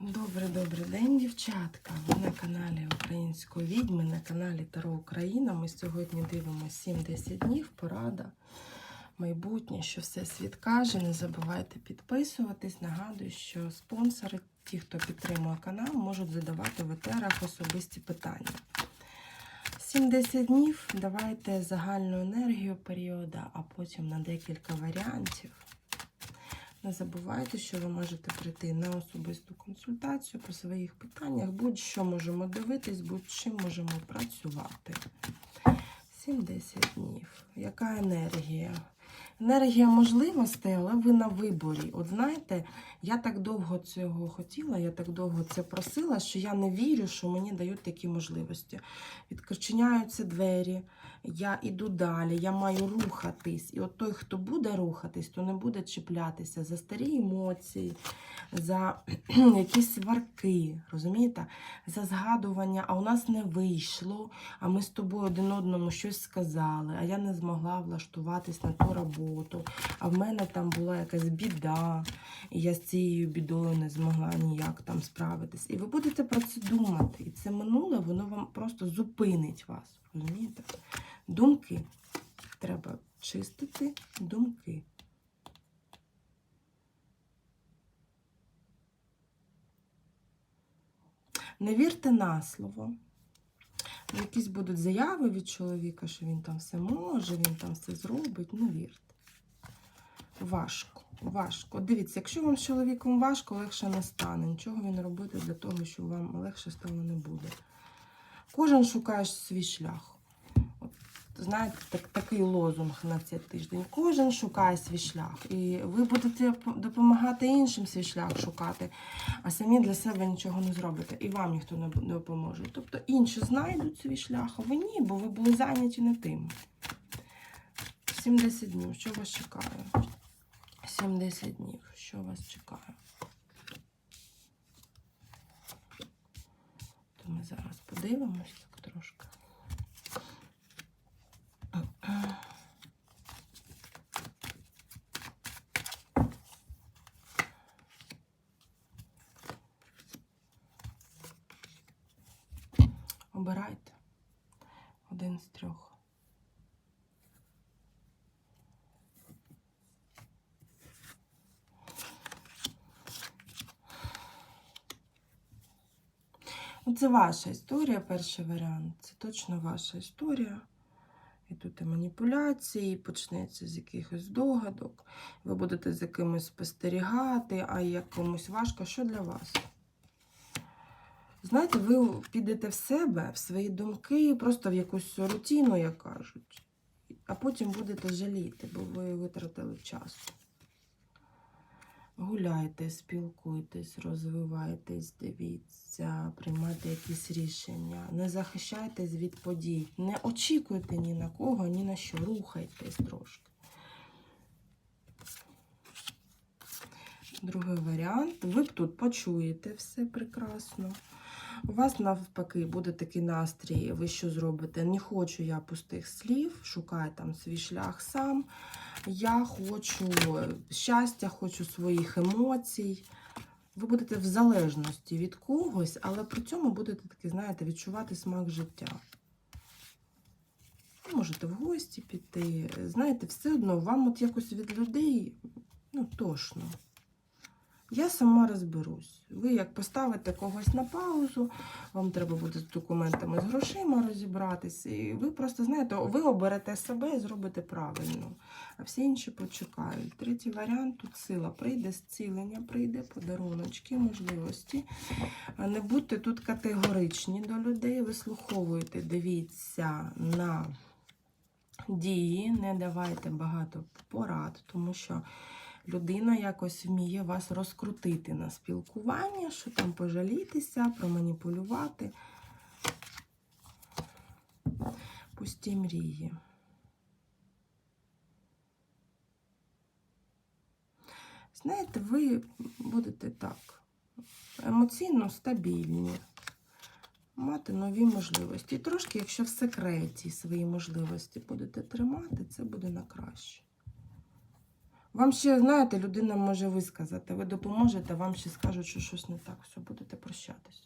Добрий добрий день, дівчатка. Ви на каналі Української відьми, на каналі Таро Україна. Ми сьогодні дивимося 7-10 днів, порада, майбутнє, що все світ каже. Не забувайте підписуватись. Нагадую, що спонсори, ті, хто підтримує канал, можуть задавати в етерах особисті питання. 7-10 днів. Давайте загальну енергію періоду, а потім на декілька варіантів. Не забувайте, що ви можете прийти на особисту консультацію по своїх питаннях. Будь-що можемо дивитись, будь-чим можемо працювати. 7-10 днів. Яка енергія? Енергія можливостей, але ви на виборі. От знаєте, я так довго цього хотіла, я так довго це просила, що я не вірю, що мені дають такі можливості. Відкочиняються двері, я іду далі, я маю рухатись. І от той, хто буде рухатись, то не буде чіплятися за старі емоції, за якісь сварки, розумієте? За згадування, а у нас не вийшло, а ми з тобою один одному щось сказали, а я не змогла влаштуватись на ту роботу, а в мене там була якась біда, і я з цією бідою не змогла ніяк там справитись. І ви будете про це думати. І це минуле, воно вам просто зупинить вас. Розумієте? Думки. Треба чистити думки. Не вірте на слово. Якісь будуть заяви від чоловіка, що він там все може, він там все зробить. Не вірте. Важко, важко. Дивіться, якщо вам з чоловіком важко, легше не стане. Нічого він робити для того, щоб вам легше стало не буде. Кожен шукає свій шлях. От, знаєте, так, такий лозунг на цей тиждень. Кожен шукає свій шлях. І ви будете допомагати іншим свій шлях шукати, а самі для себе нічого не зробите. І вам ніхто не допоможе. Тобто інші знайдуть свій шлях, а ви ні, бо ви були зайняті не тим. 70 днів, що вас чекає? 70 днів, що вас чекає? То ми зараз подивимось так трошки. Обирайте один з трьох. Це ваша історія, перший варіант. Це точно ваша історія. І тут і маніпуляції, почнеться з якихось догадок. Ви будете з якимось спостерігати, а як комусь важко, що для вас? Знаєте, ви підете в себе, в свої думки, просто в якусь рутину, як кажуть, а потім будете жаліти, бо ви витратили час. Гуляйте, спілкуйтесь, розвивайтесь, дивіться, приймайте якісь рішення. Не захищайтесь від подій. Не очікуйте ні на кого, ні на що. Рухайтесь трошки. Другий варіант. Ви тут почуєте все прекрасно. У вас навпаки буде такий настрій, ви що зробите? Не хочу я пустих слів, шукай там свій шлях сам. Я хочу щастя, хочу своїх емоцій. Ви будете в залежності від когось, але при цьому будете таки, знаєте, відчувати смак життя. Ви можете в гості піти. Знаєте, все одно вам от якось від людей ну, тошно. Я сама розберусь. Ви як поставите когось на паузу, вам треба буде з документами, з грошима розібратися. І ви просто знаєте, ви оберете себе і зробите правильно. А всі інші почекають. Третій варіант тут сила прийде, зцілення прийде, подаруночки, можливості. Не будьте тут категоричні до людей, вислуховуйте, дивіться на дії, не давайте багато порад, тому що людина якось вміє вас розкрутити на спілкування, що там пожалітися, проманіпулювати. Пусті мрії. Знаєте, ви будете так емоційно стабільні, мати нові можливості. Трошки, якщо в секреті свої можливості будете тримати, це буде на краще. Вам ще, знаєте, людина може висказати, ви допоможете, вам ще скажуть, що щось не так, все, будете прощатись.